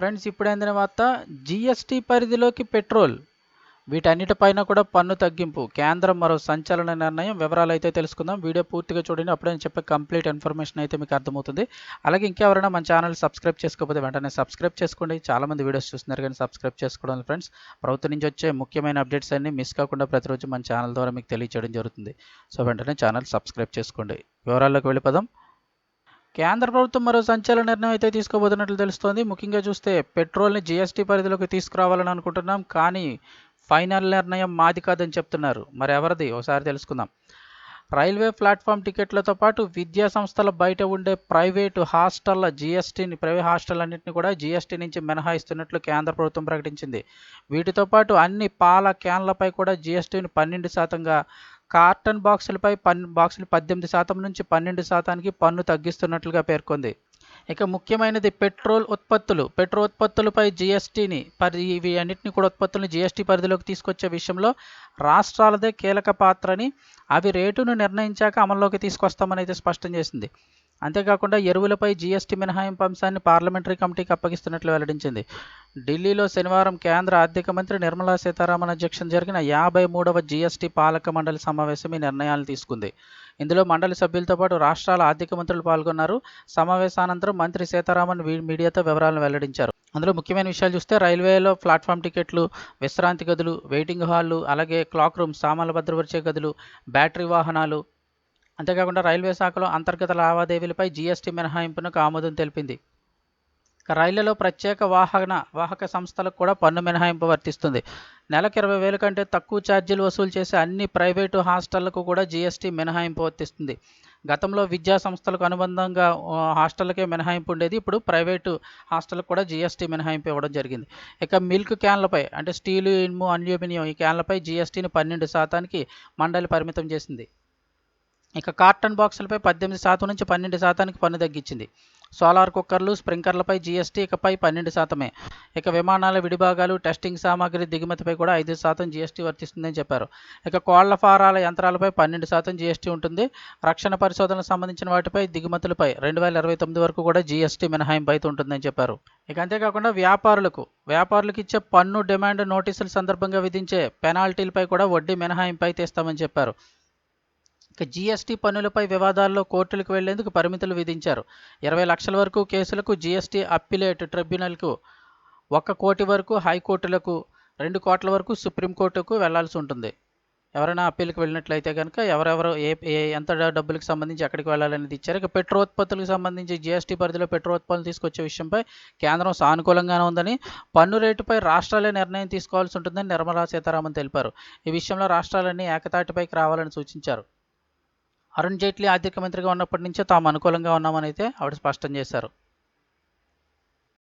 Friends ఇప్పుడు అందిన వార్త? జీఎస్టీ పరిధిలోకి పెట్రోల్. వీటన్నిటిపైన కూడా పన్ను తగ్గింపు. కేంద్రం మరో సంచలన నిర్ణయం. వివరాలు అయితే తెలుసుకుందాం. వీడియో పూర్తిగా చూడండి. అప్పుడే నేను చెప్పే కంప్లీట్ ఇన్ఫర్మేషన్ అయితే మీకు అర్థమవుతుంది. అలాగే ఇంకెవరైనా మన ఛానల్ సబ్స్క్రైబ్ చేసుకోకపోతే వెంటనే సబ్స్క్రైబ్ చేసుకోండి. చాలామంది వీడియోస్ చూస్తున్నారు కానీ సబ్స్క్రైబ్ చేసుకోవడం ఫ్రెండ్స్. ప్రభుత్వం నుంచి వచ్చే ముఖ్యమైన అప్డేట్స్ అన్ని మిస్ కాకుండా ప్రతిరోజు మన ఛానల్ ద్వారా మీకు తెలియచేయడం జరుగుతుంది. సో వెంటనే ఛానల్ సబ్స్క్రైబ్ చేసుకోండి. వివరాల్లోకి వెళ్ళిపోదాం. కేంద్ర ప్రభుత్వం మరో సంచలన నిర్ణయం అయితే తీసుకోబోతున్నట్లు తెలుస్తోంది. ముఖ్యంగా చూస్తే పెట్రోల్ని జీఎస్టీ పరిధిలోకి తీసుకురావాలని అనుకుంటున్నాం కానీ ఫైనల్ నిర్ణయం మాది కాదని చెప్తున్నారు. మరి ఎవరిది? ఒకసారి తెలుసుకుందాం. రైల్వే ప్లాట్ఫామ్ టికెట్లతో పాటు విద్యా సంస్థల బయట ఉండే ప్రైవేటు హాస్టళ్ళ జీఎస్టీని ప్రైవేట్ హాస్టల్ అన్నింటినీ కూడా జీఎస్టీ నుంచి మినహాయిస్తున్నట్లు కేంద్ర ప్రభుత్వం ప్రకటించింది. వీటితో పాటు అన్ని పాల క్యాన్లపై కూడా జీఎస్టీని పన్నెండు శాతంగా కార్టన్ బాక్సులపై పన్ బాక్సులు పద్దెనిమిది శాతం నుంచి పన్నెండు శాతానికి పన్ను తగ్గిస్తున్నట్లుగా పేర్కొంది. ఇక ముఖ్యమైనది పెట్రోల్ ఉత్పత్తులు. పెట్రోల్ ఉత్పత్తులపై జీఎస్టీని పరి ఇవి అన్నింటినీ కూడా ఉత్పత్తులను జీఎస్టీ పరిధిలోకి తీసుకొచ్చే విషయంలో రాష్ట్రాలదే కీలక పాత్రని అవి రేటును నిర్ణయించాక అమల్లోకి తీసుకొస్తామని అయితే స్పష్టం చేసింది. అంతేకాకుండా ఎరువులపై జీఎస్టీ మినహాయింపు అంశాన్ని పార్లమెంటరీ కమిటీకి అప్పగిస్తున్నట్లు వెల్లడించింది. ఢిల్లీలో శనివారం కేంద్ర ఆర్థిక మంత్రి నిర్మలా సీతారామన్ అధ్యక్షన జరిగిన యాభై మూడవ జీఎస్టీ పాలక మండలి సమావేశం ఈ నిర్ణయాలు తీసుకుంది. ఇందులో మండలి సభ్యులతో పాటు రాష్ట్రాల ఆర్థిక మంత్రులు పాల్గొన్నారు. సమావేశానంతరం మంత్రి సీతారామన్ మీడియాతో వివరాలను వెల్లడించారు. అందులో ముఖ్యమైన విషయాలు చూస్తే రైల్వేలో ప్లాట్ఫామ్ టికెట్లు విశ్రాంతి గదులు వెయిటింగ్ హాల్లు అలాగే క్లాక్ రూమ్ సామాన్లు భద్రపరిచే గదులు బ్యాటరీ వాహనాలు అంతేకాకుండా రైల్వే శాఖలో అంతర్గత లావాదేవీలపై జీఎస్టీ మినహాయింపునకు ఆమోదం తెలిపింది. రైళ్ళలో ప్రత్యేక వాహన వాహక సంస్థలకు కూడా పన్ను మినహాయింపు వర్తిస్తుంది. నెలకు ఇరవై వేల కంటే తక్కువ ఛార్జీలు వసూలు చేసే అన్ని ప్రైవేటు హాస్టళ్ళకు కూడా జీఎస్టీ మినహాయింపు వర్తిస్తుంది. గతంలో విద్యా సంస్థలకు అనుబంధంగా హాస్టళ్ళకే మినహాయింపు ఉండేది. ఇప్పుడు ప్రైవేటు హాస్టల్కి కూడా జీఎస్టీ మినహాయింపు ఇవ్వడం జరిగింది. ఇక మిల్క్ క్యాన్లపై అంటే స్టీలు ఇనుము అల్యూమినియం ఈ క్యాన్లపై జీఎస్టీని పన్నెండు శాతానికి మండలి పరిమితం చేసింది. ఇక కార్టన్ బాక్సులపై పద్దెనిమిది శాతం నుంచి పన్నెండు శాతానికి పన్ను తగ్గించింది. సోలార్ కుక్కర్లు స్ప్రింకర్లపై జీఎస్టీ ఇకపై పన్నెండు శాతమే. ఇక విమానాల విడిభాగాలు టెస్టింగ్ సామాగ్రి దిగుమతిపై కూడా ఐదు శాతం జీఎస్టీ వర్తిస్తుందని చెప్పారు. ఇక కోళ్ళ ఫారాల యంత్రాలపై పన్నెండు శాతం జీఎస్టీ ఉంటుంది. రక్షణ పరిశోధనకు సంబంధించిన వాటిపై దిగుమతులపై రెండు వేల ఇరవై తొమ్మిది వరకు కూడా జీఎస్టీ మినహాయింపు అయితే ఉంటుందని చెప్పారు. ఇక అంతేకాకుండా వ్యాపారులకు వ్యాపారులకు ఇచ్చే పన్ను డిమాండ్ నోటీసుల సందర్భంగా విధించే పెనాల్టీలపై కూడా వడ్డీ మినహాయింపు అయితే ఇస్తామని చెప్పారు. ఇక జీఎస్టీ పన్నులపై వివాదాల్లో కోర్టులకు వెళ్ళేందుకు పరిమితులు విధించారు. ఇరవై లక్షల వరకు కేసులకు జీఎస్టీ అప్పిలేట్ ట్రిబ్యునల్కు ఒక కోటి వరకు హైకోర్టులకు రెండు కోట్ల వరకు సుప్రీంకోర్టుకు వెళ్ళాల్సి ఉంటుంది. ఎవరైనా అప్పీల్కి వెళ్ళినట్లయితే కనుక ఎవరెవరు ఏ ఏ ఎంత డబ్బులకు సంబంధించి ఎక్కడికి వెళ్ళాలనేది ఇచ్చారు. ఇక పెట్రోత్పత్తులకు సంబంధించి జీఎస్టీ పరిధిలో పెట్రోత్పత్తులు తీసుకొచ్చే విషయంపై కేంద్రం సానుకూలంగానే ఉందని పన్ను రేటుపై రాష్ట్రాలే నిర్ణయం తీసుకోవాల్సి ఉంటుందని నిర్మలా సీతారామన్ తెలిపారు. ఈ విషయంలో రాష్ట్రాలన్నీ ఏకతాటిపైకి రావాలని సూచించారు. అరుణ్ జైట్లీ ఆర్థిక మంత్రిగా ఉన్నప్పటి నుంచే తాము అనుకూలంగా ఉన్నామని అయితే ఆవిడ స్పష్టం చేశారు.